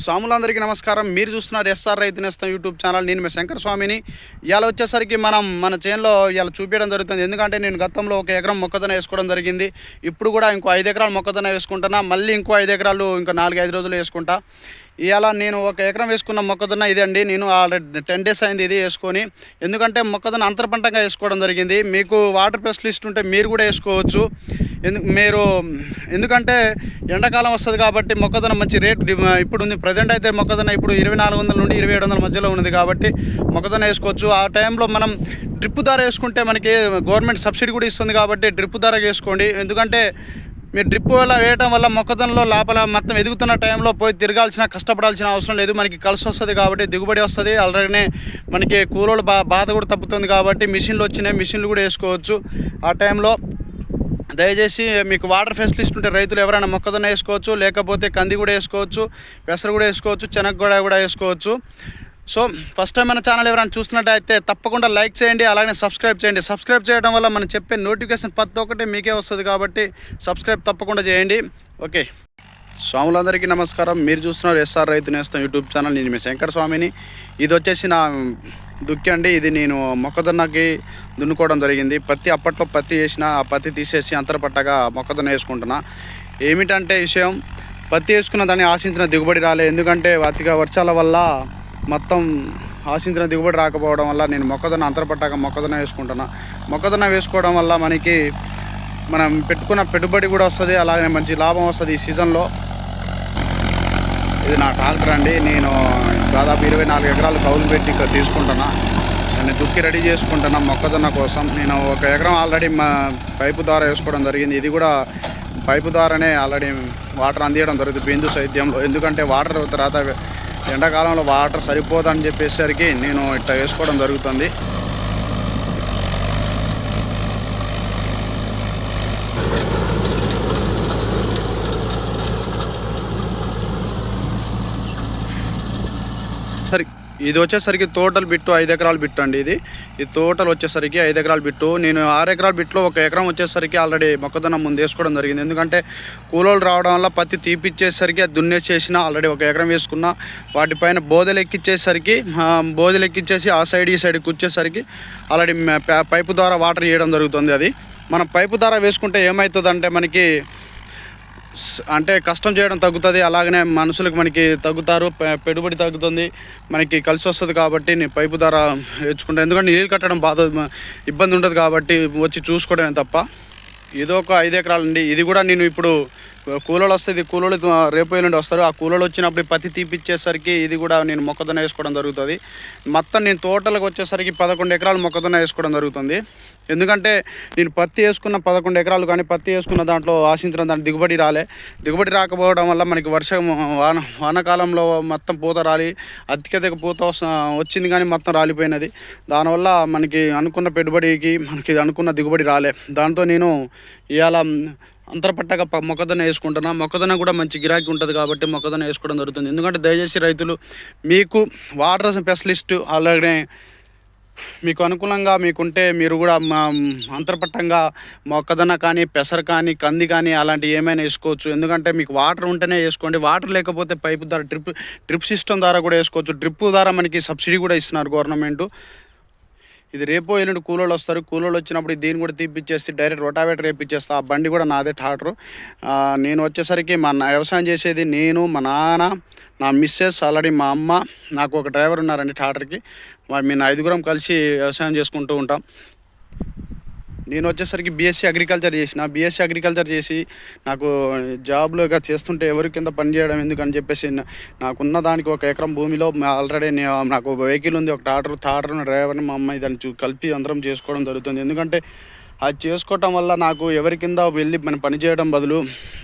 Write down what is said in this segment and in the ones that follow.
స్వాములందరికీ నమస్కారం. మీరు చూస్తున్నారు ఎస్ఆర్ రైతు నేస్తం యూట్యూబ్ ఛానల్. నేను మీ శంకర్ స్వామిని. ఇలా వచ్చేసరికి మనం మన చేనులో ఇలా చూపించడం జరుగుతుంది. ఎందుకంటే నేను గతంలో ఒక ఎకరం మొక్కజొన్న వేసుకోవడం జరిగింది. ఇప్పుడు కూడా ఇంకో ఐదు ఎకరాలు మొక్కజొన్న వేసుకుంటున్నా. మళ్ళీ ఇంకో ఐదు ఎకరాలు ఇంకా నాలుగు ఐదు రోజులు వేసుకుంటా. ఇలా నేను ఒక ఎకరం వేసుకున్న మొక్కజొన్న ఇదండి. నేను ఆల్రెడీ టెన్ డేస్ అయింది ఇది వేసుకొని. ఎందుకంటే మొక్కజొన్న అంతర పంటగా వేసుకోవడం జరిగింది. మీకు వాటర్ స్పెషలిస్ట్ ఉంటే మీరు కూడా వేసుకోవచ్చు. ఎందుకు మీరు ఎందుకంటే ఎండాకాలం వస్తుంది కాబట్టి మొక్కజొన్న మంచి రేట్ ఇప్పుడు ఉంది ప్రజెంట్ అయితే మొక్కజొన్న ఇప్పుడు ఇరవై నాలుగు వందల నుండి ఇరవై ఏడు వందల మధ్యలో ఉంది కాబట్టి మొక్కజొన్న వేసుకోవచ్చు. ఆ టైంలో మనం డ్రిప్ ద్వారా వేసుకుంటే మనకి గవర్నమెంట్ సబ్సిడీ కూడా ఇస్తుంది కాబట్టి డ్రిప్ ధర వేసుకోండి. ఎందుకంటే మీరు డ్రిప్ వల్ల వేయటం వల్ల మొక్కజొన్నలో లోపల మొత్తం ఎదుగుతున్న టైంలో పోయి తిరగాల్సిన కష్టపడాల్సిన అవసరం లేదు. మనకి కలిసి వస్తుంది కాబట్టి దిగుబడి వస్తుంది. అలాగనే మనకి కూలోళ్ళు బా బాధ కూడా తప్పుతుంది కాబట్టి మిషన్లు వచ్చినాయి. మిషన్లు కూడా వేసుకోవచ్చు. ఆ టైంలో దయచేసి మీకు వాటర్ ఫెసిలిస్ట్ ఉంటే రైతులు ఎవరైనా మొక్కజొన్న వేసుకోవచ్చు లేకపోతే కంది కూడా వేసుకోవచ్చు పెసరు కూడా వేసుకోవచ్చు శనగ కూడా కూడా వేసుకోవచ్చు. సో ఫస్ట్ టైం మన ఛానల్ ఎవరైనా చూస్తున్నట్టయితే తప్పకుండా లైక్ చేయండి అలాగే సబ్స్క్రైబ్ చేయండి. సబ్స్క్రైబ్ చేయడం వల్ల మనం చెప్పే నోటిఫికేషన్ ప్రతి ఒక్కటి మీకే వస్తుంది కాబట్టి సబ్స్క్రైబ్ తప్పకుండా చేయండి. ఓకే స్వాములందరికీ నమస్కారం. మీరు చూస్తున్నారు ఎస్ఆర్ రైతు నేస్తం యూట్యూబ్ ఛానల్. నేను మీ శంకర్ స్వామిని. ఇది వచ్చేసి నా దుక్కి అండి. ఇది నేను మొక్కజొన్నకి దున్నుకోవడం జరిగింది. పత్తి అప్పట్లో పత్తి వేసిన ఆ పత్తి తీసేసి అంతరపట్టగా మొక్కజొన్న వేసుకుంటున్నా. ఏమిటంటే విషయం పత్తి వేసుకున్న దాన్ని ఆశించిన దిగుబడి రాలే. ఎందుకంటే అతిగా వర్షాల వల్ల మొత్తం ఆశించిన దిగుబడి రాకపోవడం వల్ల నేను మొక్కజొన్న అంతరపట్టగా మొక్కజొన్న వేసుకుంటున్నా. మొక్కజొన్న వేసుకోవడం వల్ల మనకి మనం పెట్టుకున్న పెట్టుబడి కూడా వస్తుంది అలాగే మంచి లాభం వస్తుంది ఈ సీజన్లో. ఇది నా ట్రాక్టర్ అండి. నేను దాదాపు ఇరవై నాలుగు ఎకరాలు కౌలు పెట్టి ఇక్కడ తీసుకుంటున్నా. నేను దుక్కి రెడీ చేసుకుంటున్నా మొక్కజొన్న కోసం. నేను ఒక ఎకరం ఆల్రెడీ మా పైపు ద్వారా వేసుకోవడం జరిగింది. ఇది కూడా పైపు ద్వారానే ఆల్రెడీ వాటర్ అందియడం జరుగుతుంది బిందు సైద్యంలో. ఎందుకంటే వాటర్ తర్వాత ఎండాకాలంలో వాటర్ సరిపోదని చెప్పేసరికి నేను ఇట్లా వేసుకోవడం జరుగుతుంది. ఇది వచ్చేసరికి టోటల్ బిట్టు ఐదు ఎకరాల బిట్టు అండి ఇది. ఈ టోటల్ వచ్చేసరికి ఐదు ఎకరాల బిట్టు. నేను ఆరు ఎకరాల బిట్లో ఒక ఎకరం వచ్చేసరికి ఆల్రెడీ మొక్కజొన్న ముందు వేసుకోవడం జరిగింది. ఎందుకంటే కూలోళ్ళు రావడం వల్ల పత్తి తీపిచ్చేసరికి అది దున్నేసేసిన ఆల్రెడీ ఒక ఎకరం వేసుకున్న. వాటిపైన బోదెలు ఎక్కిచ్చేసరికి బోధలు బోదెలు ఆ సైడ్ ఈ సైడ్కి వచ్చేసరికి ఆల్రెడీ పైపు ద్వారా వాటర్ వేయడం జరుగుతుంది అది. మనం పైపు ద్వారా వేసుకుంటే ఏమవుతుందంటే మనకి అంటే కష్టం చేయడం తగ్గుతుంది. అలాగనే మనుషులకు మనకి తగ్గుతారు. పెట్టుబడి తగ్గుతుంది. మనకి కలిసి వస్తుంది కాబట్టి నేను పైపు ధర వేసుకుంటాను ఎందుకంటే నీళ్ళు కట్టడం బాధ ఇబ్బంది ఉండదు కాబట్టి వచ్చి చూసుకోవడమే తప్ప. ఇదొక ఒక ఐదు ఎకరాలండి. ఇది కూడా నేను ఇప్పుడు కూలోళ్ళు వస్తుంది కూలోళ్ళు రేపు ఎల్లుండి వస్తారు. ఆ కూలోళ్ళు వచ్చినప్పుడు పత్తి తీపిచ్చేసరికి ఇది కూడా నేను మొక్కజొన్న వేసుకోవడం జరుగుతుంది. మొత్తం నేను తోటలకు వచ్చేసరికి పదకొండు ఎకరాలు మొక్కజొన్న వేసుకోవడం జరుగుతుంది. ఎందుకంటే నేను పత్తి వేసుకున్న పదకొండు ఎకరాలు కానీ పత్తి వేసుకున్న దాంట్లో ఆశించిన దాని దిగుబడి రాలే. దిగుబడి రాకపోవడం వల్ల మనకి వర్షం వాన వానకాలంలో మొత్తం పూత రాలి అత్యధిక పూత వస్త- వచ్చింది కానీ మొత్తం రాలిపోయినది. దానివల్ల మనకి అనుకున్న పెట్టుబడికి మనకి అనుకున్న దిగుబడి రాలే. దాంతో నేను ఇవాళ అంతరపట్టగా ప- మొక్కజొన్న వేసుకుంటున్నా. మొక్కజొన్న కూడా మంచి గిరాకీ ఉంటుంది కాబట్టి మొక్కజొన్న వేసుకోవడం జరుగుతుంది. ఎందుకంటే దయచేసి రైతులు మీకు వాటర్ స్పెషలిస్ట్ అలాగే మీకు అనుకూలంగా మీకుంటే మీరు కూడా మా అంతర్పట్టంగా మొక్కజొన్న కానీ పెసర కానీ కంది కానీ అలాంటివి ఏమైనా వేసుకోవచ్చు. ఎందుకంటే మీకు వాటర్ ఉంటేనే వేసుకోండి. వాటర్ లేకపోతే పైపు ద్వారా డ్రిప్ డ్రిప్ సిస్టమ్ ద్వారా కూడా వేసుకోవచ్చు. డ్రిప్ ద్వారా మనకి సబ్సిడీ కూడా ఇస్తున్నారు గవర్నమెంట్. ఇది రేపో ఎల్లుండి కూలోళ్ళు వస్తారు. కూలోళ్ళు వచ్చినప్పుడు దీన్ని కూడా తీపిచ్చేసి డైరెక్ట్ రొటావేటర్ వేపిచ్చేస్తా. ఆ బండి కూడా నాదే ట్రాక్టర్. నేను వచ్చేసరికి మా నా వ్యవసాయం చేసేది నేను మా నాన్న నా మిస్సెస్ ఆల్రెడీ మా అమ్మ నాకు ఒక డ్రైవర్ ఉన్నారండి ట్రాక్టర్కి. మేము ఐదుగురం కలిసి వ్యవసాయం చేసుకుంటూ ఉంటాం. నేను వచ్చేసరికి బీఎస్సీ అగ్రికల్చర్ చేసిన. బీఎస్సీ అగ్రికల్చర్ చేసి నాకు జాబ్లో చేస్తుంటే ఎవరి కింద పని చేయడం ఎందుకని చెప్పేసి నాకున్న దానికి ఒక ఎకరం భూమిలో ఆల్రెడీ నాకు వెహికల్ ఉంది ఒక టాటర్ టాటర్ డ్రైవర్ని మా అమ్మాయి దాన్ని చూ- కలిపి అందరం చేసుకోవడం జరుగుతుంది. ఎందుకంటే అది చేసుకోవటం వల్ల నాకు ఎవరి కింద వెళ్ళి మనం పని చేయడం బదులు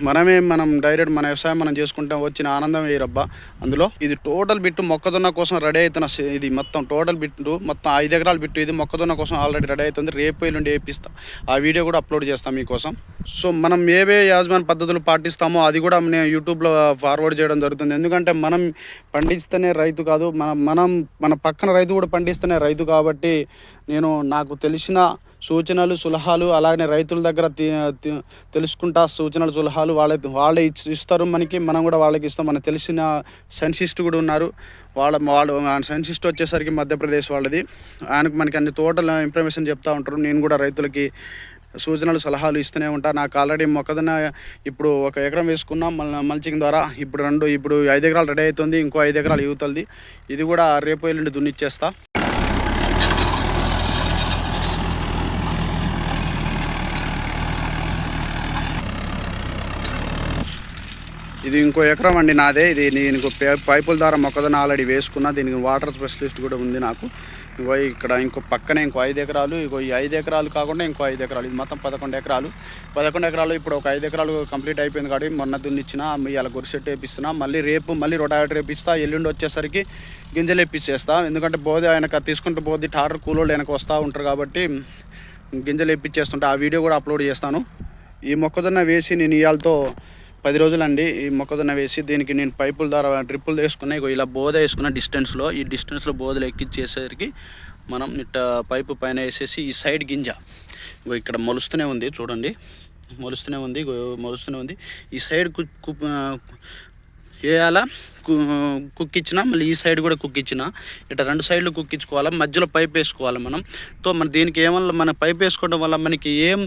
మనమే మనం డైరెక్ట్ మన వ్యవసాయం మనం చేసుకుంటాం వచ్చిన ఆనందం వేయరబ్బా అందులో ఇది టోటల్ బిట్టు మొక్కజొన్న కోసం రెడీ అవుతున్న ఇది మొత్తం టోటల్ బిట్టు మొత్తం ఐదు ఎకరాల బిట్టు ఇది మొక్కజొన్న కోసం ఆల్రెడీ రెడీ అవుతుంది. రేపు ఎల్లుండి వేపిస్తా. ఆ వీడియో కూడా అప్లోడ్ చేస్తాం మీకోసం. సో మనం ఏవే యాజమాన్ పద్ధతులు పాటిస్తామో అది కూడా నేను యూట్యూబ్లో ఫార్వర్డ్ చేయడం జరుగుతుంది. ఎందుకంటే మనం పండిస్తేనే రైతు కాదు మనం మనం మన పక్కన రైతు కూడా పండిస్తేనే రైతు కాబట్టి నేను నాకు తెలిసిన సూచనలు సలహాలు అలాగనే రైతుల దగ్గర తెలుసుకుంటా సూచనలు సలహాలు వాళ్ళ వాళ్ళే ఇస్తారు మనకి మనం కూడా వాళ్ళకి ఇస్తాం. మనకు తెలిసిన సైన్సిస్ట్ కూడా ఉన్నారు. వాళ్ళ వాళ్ళు సైన్సిస్ట్ వచ్చేసరికి మధ్యప్రదేశ్ వాళ్ళది. ఆయనకు మనకి అన్ని తోటల ఇన్ఫర్మేషన్ చెప్తూ ఉంటారు. నేను కూడా రైతులకి సూచనలు సలహాలు ఇస్తూనే ఉంటా. నాకు ఆల్రెడీ మొక్కజొన్న ఇప్పుడు ఒక ఎకరం వేసుకున్నాం మళ్ళీ మల్చింగ్ ద్వారా. ఇప్పుడు రెండు ఇప్పుడు ఐదు ఎకరాలు రెడీ అవుతుంది. ఇంకో ఐదు ఎకరాలు యువతలది ఇది కూడా రేపు ఎల్లుండి దున్నిచ్చేస్తా. ఇది ఇంకో ఎకరం అండి నాదే. ఇది నేను పై- పైపుల ద్వారా మొక్కజొన్న ఆల్రెడీ వేసుకున్నా. దీనికి వాటర్ స్పెషలిస్ట్ కూడా ఉంది నాకు. ఇగో ఇక్కడ ఇంకో పక్కనే ఇంకో ఐదు ఎకరాలు. ఇగో ఈ ఐదు ఎకరాలు కాకుండా ఇంకో ఐదు ఎకరాలు. ఇది మొత్తం పదకొండు ఎకరాలు. పదకొండు ఎకరాలు ఇప్పుడు ఒక ఐదు ఎకరాలు కంప్లీట్ అయిపోయింది కాబట్టి మొన్న దున్నిచ్చిన ఇలా గురిసెట్టు వేపిస్తున్నా. మళ్ళీ రేపు మళ్ళీ రొటావేటర్ వేపిస్తా. ఎల్లుండి వచ్చేసరికి గింజలు వేపించేస్తా ఎందుకంటే బోధి ఆయనకు తీసుకుంటూ బోధి టాటర్ కూలోళ్ళు వెనక వస్తూ ఉంటారు కాబట్టి గింజలు వేపించేస్తుంటే ఆ వీడియో కూడా అప్లోడ్ చేస్తాను. ఈ మొక్కజొన్న వేసి నేను ఇవాళతో పది రోజులండి ఈ మొక్కజొన్న వేసి దీనికి నేను పైపుల ద్వారా డ్రిప్పులు వేసుకున్నా ఇగో ఇలా బోధ వేసుకున్న డిస్టెన్స్లో ఈ డిస్టెన్స్లో బోధలు ఎక్కించేసరికి మనం ఇట్ట పైపు పైన వేసేసి ఈ సైడ్ గింజ ఇగో ఇక్కడ మొలుస్తూనే ఉంది చూడండి. మొలుస్తూనే ఉంది మొలుస్తూనే ఉంది. ఈ సైడ్కు వేయాలా? కు కుక్కిచ్చిన మళ్ళీ ఈ సైడ్ కూడా కుక్కిచ్చిన ఇట్లా రెండు సైడ్లు కుక్కించుకోవాలి? మధ్యలో పైప్ వేసుకోవాలి మనం? తో మన దీనికి ఏమన్నా మన పైప్ వేసుకోవడం వల్ల మనకి ఏం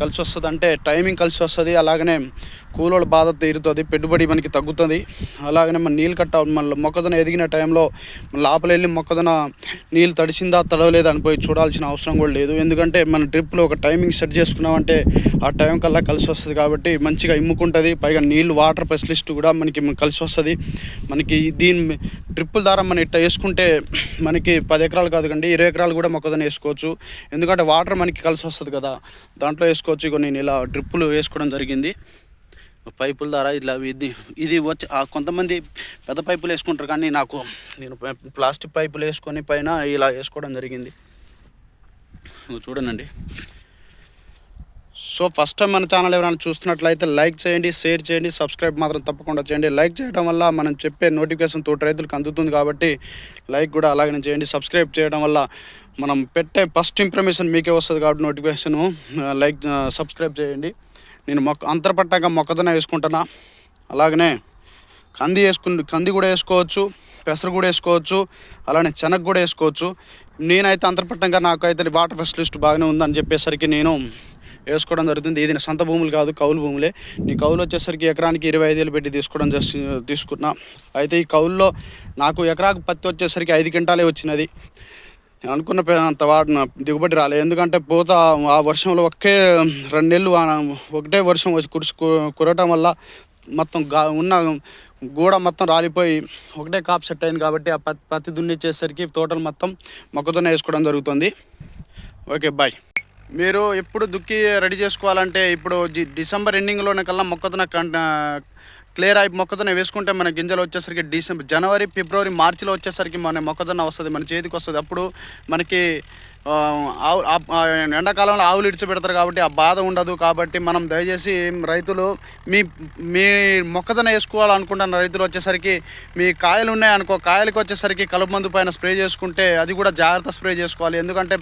కలిసి వస్తుంది అంటే టైమింగ్ కలిసి వస్తుంది అలాగనే కూలోళ్ళ బాధ తీరుతుంది పెట్టుబడి మనకి తగ్గుతుంది. అలాగనే మన నీళ్ళు కట్ట మళ్ళీ మొక్కజొన్న ఎదిగిన టైంలో లోపల వెళ్ళి మొక్కజొన్న నీళ్ళు తడిసిందా తడవలేదా అని పోయి చూడాల్సిన అవసరం కూడా లేదు. ఎందుకంటే మన డ్రిప్లో ఒక టైమింగ్ సెట్ చేసుకున్నామంటే ఆ టైం కల్లా కలిసి వస్తుంది కాబట్టి మంచిగా ఇమ్ముకుంటుంది పైగా నీళ్ళు వాటర్ స్పెషలిస్ట్ కూడా మనకి కలిసి వస్తుంది మనకి దీని డ్రిప్పుల ద్వారా మనం ఇట్లా వేసుకుంటే మనకి పది ఎకరాలు కాదు కండి ఇరవై ఎకరాలు కూడా మొక్కజొన్న వేసుకోవచ్చు. ఎందుకంటే వాటర్ మనకి కలిసి వస్తుంది కదా. దాంట్లో వేసుకోవచ్చు. ఇగో నేను ఇలా డ్రిప్పులు వేసుకోవడం జరిగింది. పైపుల ద్వారా ఇలా ఇది ఇది వచ్చి ఆ కొంతమంది పెద్ద పైపులు వేసుకుంటారు కానీ నాకు నేను పై- ప్లాస్టిక్ పైపులు వేసుకొని పైన ఇలా వేసుకోవడం జరిగింది. చూడనండి సో ఫస్ట్ టైం మన ఛానల్ ఎవరైనా చూస్తున్నట్లయితే లైక్ చేయండి షేర్ చేయండి సబ్స్క్రైబ్ మాత్రం తప్పకుండా చేయండి. లైక్ చేయడం వల్ల మనం చెప్పే నోటిఫికేషన్ తోటి రైతులకు అందుతుంది కాబట్టి లైక్ కూడా అలాగనే చేయండి. సబ్స్క్రైబ్ చేయడం వల్ల మనం పెట్టే ఫస్ట్ ఇన్ఫర్మేషన్ మీకే వస్తుంది కాబట్టి నోటిఫికేషన్ లైక్ సబ్స్క్రైబ్ చేయండి. నేను మొక్క అంతరపట్టంగా మొక్కజొన్న వేసుకుంటున్నా అలాగనే కంది వేసుకుని కంది కూడా వేసుకోవచ్చు పెసరు కూడా వేసుకోవచ్చు అలానే శనగ కూడా వేసుకోవచ్చు. నేనైతే అంతర్పట్టంగా నాకైతే వాటర్ ఫెసిలిస్ట్ బాగానే ఉందని చెప్పేసరికి నేను వేసుకోవడం జరుగుతుంది. ఇది సొంత భూములు కాదు కౌలు భూములే. నీ కౌలు వచ్చేసరికి ఎకరానికి ఇరవై ఐదు వేలు పెట్టి తీసుకోవడం జస్ట్ తీసుకున్నా. అయితే ఈ కౌల్లో నాకు ఎకరాకు పత్తి వచ్చేసరికి ఐదు క్వింటాలే వచ్చినది. నేను అనుకున్న అంత వాడిన దిగుబడి రాలేదు. ఎందుకంటే పూత ఆ వర్షంలో ఒకే రెండు నెలలు ఒకటే వర్షం వచ్చి కురుసు కురటం వల్ల మొత్తం గా ఉన్న గూడ మొత్తం రాలిపోయి ఒకటే కాప్ సెట్ అయింది కాబట్టి ఆ పత్తి పత్తి దున్నిచ్చేసరికి తోటలు మొత్తం మొక్కతోనే వేసుకోవడం జరుగుతుంది. Okay bye. మీరు ఎప్పుడు దుక్కి రెడీ చేసుకోవాలంటే ఇప్పుడు డిసెంబర్ ఎండింగ్లోనే కల్లా మొక్కతోన కంట క్లియర్ అయి మొక్కజొన్న వేసుకుంటే మన గింజలు వచ్చేసరికి డిసెంబర్ జనవరి ఫిబ్రవరి మార్చిలో వచ్చేసరికి మన మొక్కజొన్న వస్తుంది మన చేతికి వస్తుంది. అప్పుడు మనకి ఆవు ఎండాకాలంలో ఆవులు ఇడిచిపెడతారు కాబట్టి ఆ బాధ ఉండదు. కాబట్టి మనం దయచేసి రైతులు మీ మీ మొక్కజొన్న వేసుకోవాలనుకుంటున్న రైతులు వచ్చేసరికి మీ కాయలు ఉన్నాయనుకో కాయలకు వచ్చేసరికి కలుపు మందు పైన స్ప్రే చేసుకుంటే అది కూడా జాగ్రత్త స్ప్రే చేసుకోవాలి. ఎందుకంటే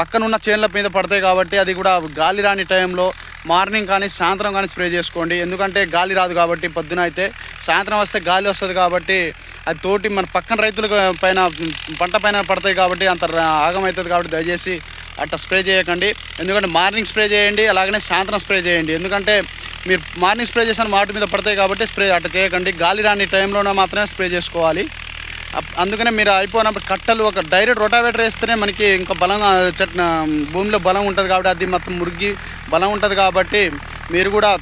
పక్కన ఉన్న చేన్ల మీద పడతాయి కాబట్టి అది కూడా గాలి రాని టైంలో మార్నింగ్ కానీ సాయంత్రం కానీ స్ప్రే చేసుకోండి. ఎందుకంటే గాలి రాదు కాబట్టి పొద్దున అయితే సాయంత్రం వస్తే గాలి వస్తుంది కాబట్టి అది తోటి మన పక్కన రైతుల పైన పంట పైన పడతాయి కాబట్టి అంత రా- ఆగమవుతుంది కాబట్టి దయచేసి అట్లా స్ప్రే చేయకండి. ఎందుకంటే మార్నింగ్ స్ప్రే చేయండి అలాగనే సాయంత్రం స్ప్రే చేయండి. ఎందుకంటే మీరు మార్నింగ్ స్ప్రే చేసిన వాటి మీద పడతాయి కాబట్టి స్ప్రే అట్లా చేయకండి. గాలి రాని టైంలోనే మాత్రమే స్ప్రే చేసుకోవాలి. అందుకనే మీరు అయిపోయినప్పుడు కట్టలు ఒక డైరెక్ట్ రొటావేటర్ వేస్తేనే మనకి ఇంకా బలంగా చెట్ భూమిలో బలం ఉంటుంది కాబట్టి అది మొత్తం మురిగి బలం ఉంటుంది కాబట్టి మీరు కూడా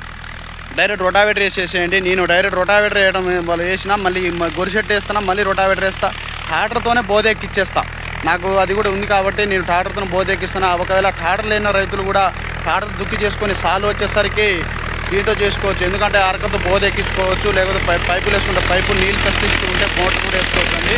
డైరెక్ట్ రొటావేటర్ వేసేసేయండి. నేను డైరెక్ట్ రొటావేటర్ వేయడం వాళ్ళు వేసిన మళ్ళీ మ- గొరిసెట్ మళ్ళీ రొటావేటర్ వేస్తా. ట్రాక్టర్తోనే బోధెక్కిచ్చేస్తా నాకు అది కూడా ఉంది కాబట్టి నేను ట్రాక్టర్తో బోధ ఒకవేళ ట్రాక్టర్ లేని రైతులు కూడా ట్రాక్టర్ దుక్కి చేసుకొని సాలు వచ్చేసరికి దీంతో చేసుకోవచ్చు. ఎందుకంటే అరకతో బోధ ఎక్కించుకోవచ్చు లేకపోతే పై పైపులు వేసుకుంటే పైపు నీళ్ళు కష్టిస్తూ ఉంటే మోటార్ కూడా వేసుకోవచ్చు అండి